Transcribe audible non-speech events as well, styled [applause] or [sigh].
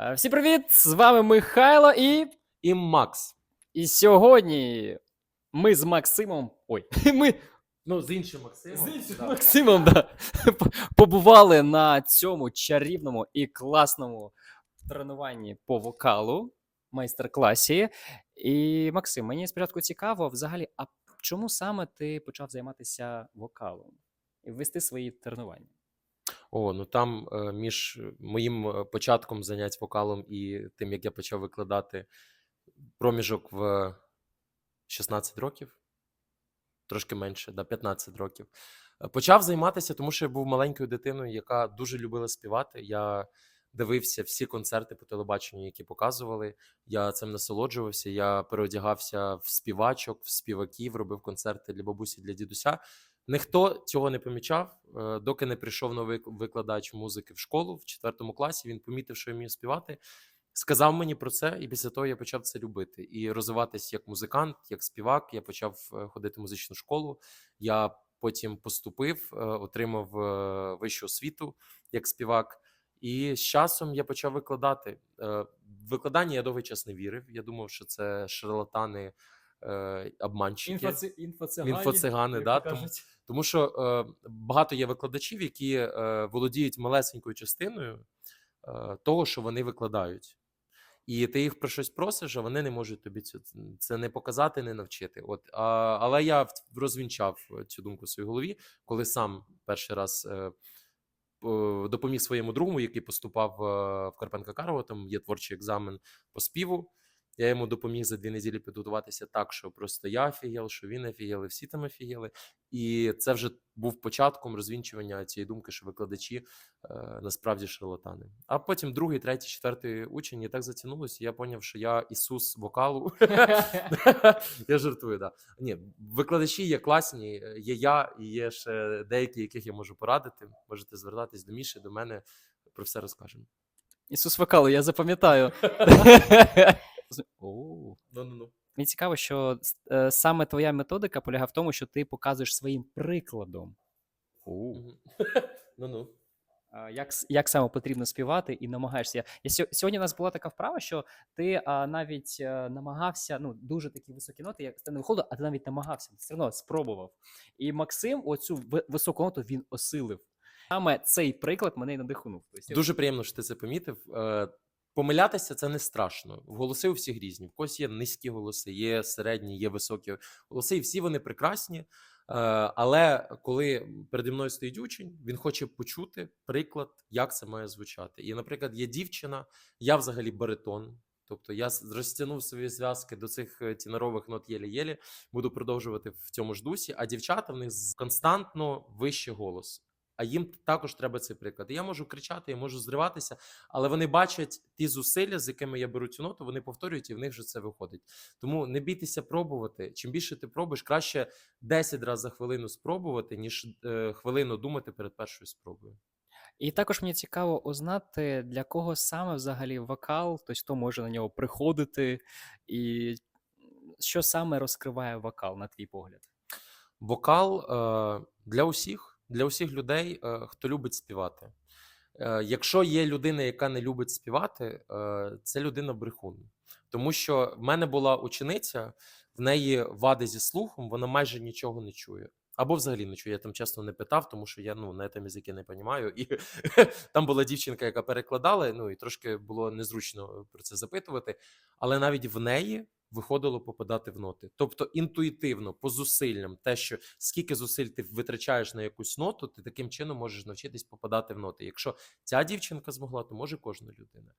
Е, Всім привіт! З вами Михайло і. і Макс. І сьогодні ми з Максимом. Ой, [laughs] ми Ну, з іншим Максимом. з іншим да. Максимом да, [laughs] побували на цьому чарівному і класному тренуванні по вокалу, майстер-класі. І Максим, мені спочатку цікаво, взагалі, а чому саме ти почав займатися вокалом і вести свої тренування? О, ну там е, між моїм е, початком занять вокалом і тим, як я почав викладати проміжок в 16 років, трошки менше, да, 15 років. Е, Почав займатися, тому що я був маленькою дитиною, яка дуже любила співати. Я дивився всі концерти по телебаченню, які показували. Я цим насолоджувався. Я переодягався в співачок, в співаків, робив концерти для бабусі, для дідуся. Ніхто цього не помічав, е, доки не прийшов новий викладач музики в школу в четвертому класі. Він помітив, що я вмію співати. Сказав мені про це, і після того я почав це любити і розвиватись як музикант, як співак. Я почав е, ходити в музичну школу. Я потім поступив, е, отримав вищу освіту як співак. І з часом я почав викладати. Викладання я довгий час не вірив. Я думав, що це шарлатани, е, обманщики. Інфоцигани, да, тому, тому що е, багато є викладачів, які е, володіють малесенькою частиною е, того, що вони викладають. І ти їх про щось просиш, а вони не можуть тобі це, це не показати, не навчити. От, а, але я розвінчав цю думку в своїй голові, коли сам перший раз е, по- допоміг своєму другу, який поступав е, в Карпенка Карова, там є творчий екзамен по співу. Я йому допоміг за дві неділі підготуватися так, що просто я офігел, що він офігел, і всі там офігели. І це вже був початком розвінчування цієї думки, що викладачі е, насправді шарлатани. А потім другий, третій, четвертий учень і так затягнулося. Я зрозумів, що я Ісус вокалу. [laughs] [laughs] я жартую, да. Ні, викладачі є класні, є я і є ще деякі, яких я можу порадити. Можете звертатись до Міші, до мене. Про все розкажемо. Ісус вокалу, я запам'ятаю. [laughs] Ну, ну, ну. Мені цікаво, що е, саме твоя методика полягає в тому, що ти показуєш своїм прикладом, [laughs] Ну, ну. як, як саме потрібно співати, і намагаєшся. Я, сьогодні у нас була така вправа, що ти а, навіть е, намагався, ну, дуже такі високі ноти, як це не виходило, а ти навіть намагався, все одно спробував. І Максим оцю високу ноту він осилив. Саме цей приклад мене й надихнув. Тобто, Дуже приємно, що ти це помітив. Помилятися це не страшно. Голоси у всіх різні. В когось є низькі голоси, є середні, є високі голоси, і всі вони прекрасні. Е, Але коли переді мною стоїть учень, він хоче почути приклад, як це має звучати. І, наприклад, є дівчина, я взагалі баритон. Тобто я розтягнув свої зв'язки до цих е, тінарових нот єлі-єлі, буду продовжувати в цьому ж дусі. А дівчата в них константно вищий голос. А їм також треба цей приклад. І я можу кричати, я можу зриватися, але вони бачать ті зусилля, з якими я беру цю ноту, вони повторюють, і в них вже це виходить. Тому не бійтеся пробувати. Чим більше ти пробуєш, краще 10 разів за хвилину спробувати, ніж е, хвилину думати перед першою спробою. І також мені цікаво узнати, для кого саме взагалі вокал, тобто хто може на нього приходити, і що саме розкриває вокал, на твій погляд. Вокал е, для усіх, для усіх людей, е, хто любить співати. Е, якщо є людина, яка не любить співати, е, це людина брехун. Тому що в мене була учениця, в неї вади зі слухом, вона майже нічого не чує. Або взагалі не чує. Я там чесно не питав, тому що я ну на цьому язики не розумію. І [laughs] там була дівчинка, яка перекладала. Ну і трошки було незручно про це запитувати. Але навіть в неї виходило попадати в ноти. Тобто інтуїтивно, по зусиллям, те, що скільки зусиль ти витрачаєш на якусь ноту, ти таким чином можеш навчитись попадати в ноти. Якщо ця дівчинка змогла, то може кожна людина.